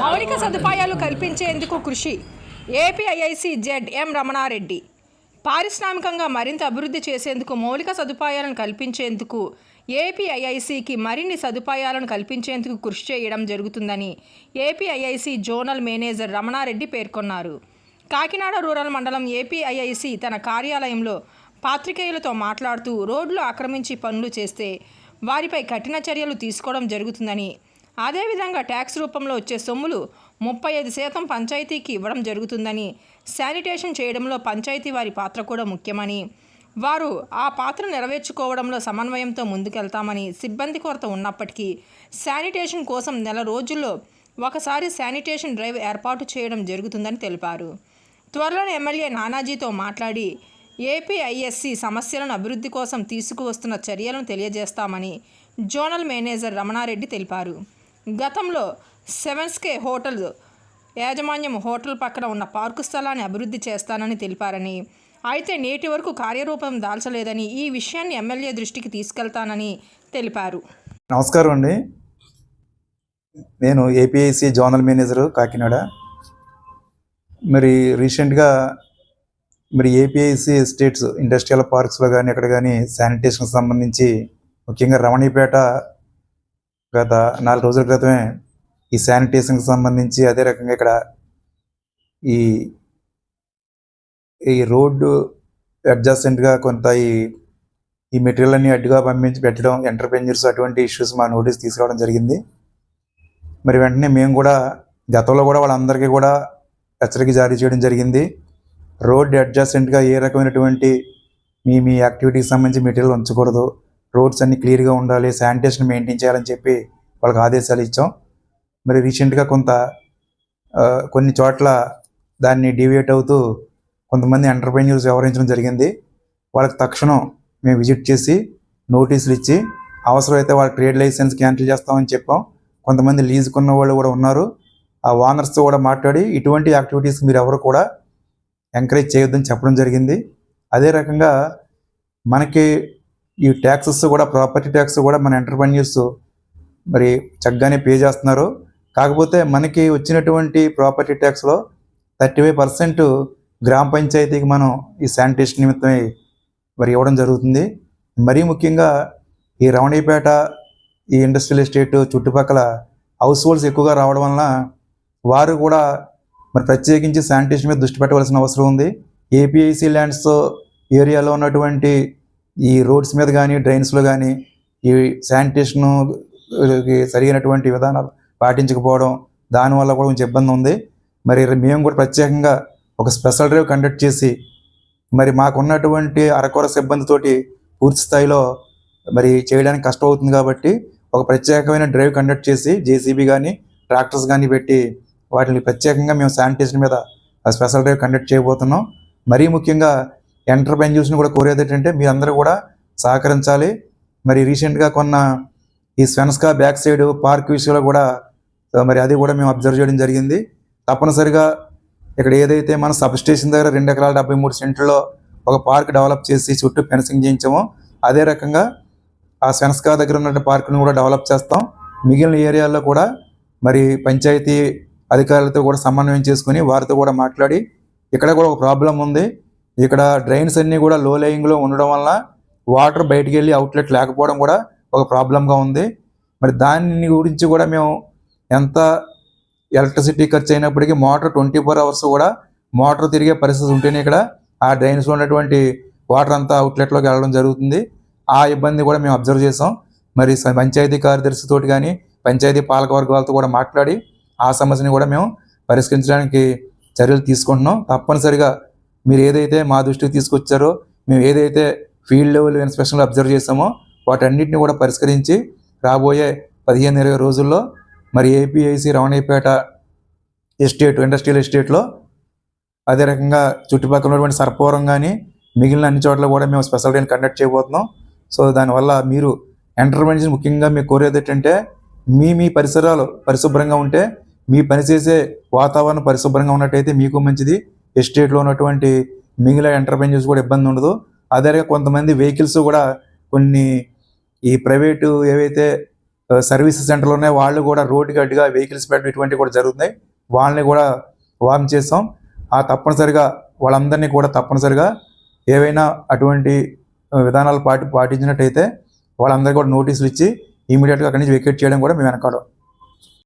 మౌలిక సదుపాయాలు కల్పించేందుకు కృషి. APIIC Z M Ramanareddy. పారిశ్రామికంగా మరింత అభివృద్ధి చేసేందుకు మౌలిక సదుపాయాలను కల్పించేందుకు ఏపీఐఐసికి మరిన్ని సదుపాయాలను కల్పించేందుకు కృషి చేయడం జరుగుతుందని ఏపీఐఐసి జోనల్ మేనేజర్ రమణారెడ్డి పేర్కొన్నారు. కాకినాడ రూరల్ మండలం ఏపీఐఐసి తన కార్యాలయంలో పాత్రికేయులతో మాట్లాడుతూ రోడ్లు ఆక్రమించి పనులు చేస్తే వారిపై కఠిన చర్యలు తీసుకోవడం జరుగుతుందని అదేవిధంగా ట్యాక్స్ రూపంలో వచ్చే సొమ్ములు ముప్పై ఐదు శాతం పంచాయతీకి ఇవ్వడం జరుగుతుందని శానిటేషన్ చేయడంలో పంచాయతీ వారి పాత్ర కూడా ముఖ్యమని. వారు ఆ పాత్ర నెరవేర్చుకోవడంలో సమన్వయంతో ముందుకెళ్తామని సిబ్బంది కొరత ఉన్నప్పటికీ శానిటేషన్ కోసం నెల రోజుల్లో ఒకసారి శానిటేషన్ డ్రైవ్ ఏర్పాటు చేయడం జరుగుతుందని తెలిపారు. త్వరలోనే ఎమ్మెల్యే నానాజీతో మాట్లాడి ఏపీఐఎస్సి సమస్యలను అభివృద్ధి కోసం తీసుకువస్తున్న చర్యలను తెలియజేస్తామని జోనల్ మేనేజర్ రమణారెడ్డి తెలిపారు. గతంలో సెవెన్స్కే హోటల్ యాజమాన్యం హోటల్ పక్కన ఉన్న పార్కు స్థలాన్ని అభివృద్ధి చేస్తానని తెలిపారని అయితే నేటి వరకు కార్యరూపం దాల్చలేదని ఈ విషయాన్ని ఎమ్మెల్యే దృష్టికి తీసుకెళ్తానని తెలిపారు. నమస్కారం అండి. నేను ఏపీఐసి జోనల్ మేనేజరు కాకినాడ. మరి రీసెంట్గా మరి ఏపీఐసి స్టేట్స్ ఇండస్ట్రియల్ పార్క్స్లో కానీ ఎక్కడ కానీ శానిటేషన్కి సంబంధించి ముఖ్యంగా రమణీపేట గత నాలుగు రోజుల క్రితమే ఈ శానిటేషన్కి సంబంధించి అదే రకంగా ఇక్కడ ఈ ఈ రోడ్డు అడ్జస్టెంట్గా కొంత ఈ ఈ మెటీరియల్ అన్ని అడ్డుగా పంపించి పెట్టడం ఎంటర్ప్రెన్యూర్స్ అటువంటి ఇష్యూస్ మా నోటీస్ తీసుకురావడం జరిగింది. మరి వెంటనే మేము కూడా గతంలో కూడా వాళ్ళందరికీ కూడా హెచ్చరిక జారీ చేయడం జరిగింది. రోడ్ అడ్జస్టెంట్గా ఏ రకమైనటువంటి మీ మీ యాక్టివిటీకి సంబంధించి మెటీరియల్ ఉంచకూడదు. రోడ్స్ అన్ని క్లియర్గా ఉండాలి శానిటేషన్ మెయింటైన్ చేయాలని చెప్పి వాళ్ళకి ఆదేశాలు ఇచ్చాం. మరి రీసెంట్గా కొంత కొన్ని చోట్ల దాన్ని డివియేట్ అవుతూ కొంతమంది ఎంటర్ప్రెన్యూర్స్ వ్యవహరించడం జరిగింది. వాళ్ళకి తక్షణం మేము విజిట్ చేసి నోటీసులు ఇచ్చి అవసరమైతే వాళ్ళ ట్రేడ్ లైసెన్స్ క్యాన్సిల్ చేస్తామని చెప్పాం. కొంతమంది లీజుకున్న వాళ్ళు కూడా ఉన్నారు. ఆ ఓనర్స్తో కూడా మాట్లాడి ఇటువంటి యాక్టివిటీస్ మీరు ఎవరు కూడా ఎంకరేజ్ చేయొద్దని చెప్పడం జరిగింది. అదే రకంగా మనకి ఈ ట్యాక్సెస్ కూడా ప్రాపర్టీ ట్యాక్స్ కూడా మన ఎంటర్ప్రెన్యూర్స్ మరి చక్కగానే పే చేస్తున్నారు. కాకపోతే మనకి వచ్చినటువంటి ప్రాపర్టీ ట్యాక్స్లో థర్టీ ఫైవ్ పర్సెంట్ గ్రామ పంచాయతీకి మనం ఈ శానిటేషన్ నిమిత్తమై మరి ఇవ్వడం జరుగుతుంది. మరీ ముఖ్యంగా ఈ రవణీపేట ఈ ఇండస్ట్రియల్ ఎస్టేట్ చుట్టుపక్కల హౌస్ హోల్డ్స్ ఎక్కువగా రావడం వలన వారు కూడా మరి ప్రత్యేకించి శానిటేషన్ మీద దృష్టి పెట్టవలసిన అవసరం ఉంది. ఏపీఐసి ల్యాండ్స్ ఏరియాలో ఉన్నటువంటి ఈ రోడ్స్ మీద కానీ డ్రైన్స్లో కానీ ఈ శానిటేషన్ సరైనటువంటి విధానాలు పాటించకపోవడం దానివల్ల కూడా కొంచెం ఇబ్బంది ఉంది. మరి మేము కూడా ప్రత్యేకంగా ఒక స్పెషల్ డ్రైవ్ కండక్ట్ చేసి మరి మాకున్నటువంటి అరకొర సిబ్బందితోటి పూర్తి స్థాయిలో మరి చేయడానికి కష్టం అవుతుంది కాబట్టి ఒక ప్రత్యేకమైన డ్రైవ్ కండక్ట్ చేసి జేసీబీ కానీ ట్రాక్టర్స్ కానీ పెట్టి వాటిని ప్రత్యేకంగా మేము శానిటేషన్ మీద ఆ స్పెషల్ డ్రైవ్ కండక్ట్ చేయబోతున్నాం. మరీ ముఖ్యంగా ఎంటర్ప్రెన్యూర్స్ని కూడా కోరేది ఏంటంటే మీరందరూ కూడా సహకరించాలి. మరి రీసెంట్గా కొన్న ఈ స్వెన్స్కా బ్యాక్ సైడ్ పార్క్ విషయంలో కూడా మరి అది కూడా మేము అబ్జర్వ్ చేయడం జరిగింది. తప్పనిసరిగా ఇక్కడ ఏదైతే మన సబ్ స్టేషన్ దగ్గర రెండు ఎకరాల డెబ్బై మూడు సెంట్లలో ఒక పార్క్ డెవలప్ చేసి చుట్టూ ఫెన్సింగ్ చేయించామో అదే రకంగా ఆ స్వెన్స్కా దగ్గర ఉన్న పార్కును కూడా డెవలప్ చేస్తాం. మిగిలిన ఏరియాల్లో కూడా మరి పంచాయతీ అధికారులతో కూడా సమన్వయం చేసుకుని వారితో కూడా మాట్లాడి ఇక్కడ కూడా ఒక ప్రాబ్లం ఉంది. ఇక్కడ డ్రైన్స్ అన్నీ కూడా లో లేయింగ్లో ఉండడం వల్ల వాటర్ బయటికి వెళ్ళి అవుట్లెట్ లేకపోవడం కూడా ఒక ప్రాబ్లంగా ఉంది. మరి దాని గురించి కూడా మేము ఎంత ఎలక్ట్రిసిటీ ఖర్చు అయినప్పటికీ మోటార్ ట్వంటీ ఫోర్ అవర్స్ కూడా మోటార్ తిరిగే పరిస్థితి ఉంటేనే ఇక్కడ ఆ డ్రైన్స్లో ఉన్నటువంటి వాటర్ అంతా అవుట్లెట్లోకి వెళ్ళడం జరుగుతుంది. ఆ ఇబ్బంది కూడా మేము అబ్జర్వ్ చేసాం. మరి పంచాయతీ కార్యదర్శితో కానీ పంచాయతీ పాలకవర్గాలతో కూడా మాట్లాడి ఆ సమస్యని కూడా మేము పరిష్కరించడానికి చర్యలు తీసుకుంటున్నాం. తప్పనిసరిగా మీరు ఏదైతే మా దృష్టికి తీసుకొచ్చారో మేము ఏదైతే ఫీల్డ్ లెవెల్ ఇన్స్పెక్షన్లో అబ్జర్వ్ చేసామో వాటన్నిటిని కూడా పరిష్కరించి రాబోయే పదిహేను ఇరవై రోజుల్లో మరి ఏపీఐసి రమణీపేట ఎస్టేట్ ఇండస్ట్రియల్ ఎస్టేట్లో అదే రకంగా చుట్టుపక్కల ఉన్నటువంటి సర్పవరం కానీ మిగిలిన అన్ని చోట్ల కూడా మేము స్పెషల్ ట్రైన్ కండక్ట్ చేయబోతున్నాం. సో దానివల్ల మీరు ఎంటర్ప్రెన్యూర్స్ ముఖ్యంగా మీకు కోరేది ఏంటంటే మీ మీ పరిసరాలు పరిశుభ్రంగా ఉంటే మీ పనిచేసే వాతావరణం పరిశుభ్రంగా ఉన్నట్టయితే మీకు మంచిది. ఎస్టేట్లో ఉన్నటువంటి మిగిలిన ఎంటర్ప్రైజెస్ కూడా ఇబ్బంది ఉండదు. అదే కొంతమంది వెహికల్స్ కూడా కొన్ని ఈ ప్రైవేటు ఏవైతే సర్వీస్ ఉన్నాయో వాళ్ళు కూడా రోడ్డుకి అడ్డుగా వెహికల్స్ పెట్టడం ఇటువంటివి కూడా జరుగుతున్నాయి. వాళ్ళని కూడా వార్న్ చేస్తాం. ఆ తప్పనిసరిగా వాళ్ళందరినీ కూడా తప్పనిసరిగా ఏవైనా అటువంటి విధానాలు పాటి పాటించినట్టయితే వాళ్ళందరికీ కూడా నోటీసులు ఇచ్చి ఇమీడియట్గా అక్కడి నుంచి వెకేట్ చేయడం కూడా మేము వెనకాడం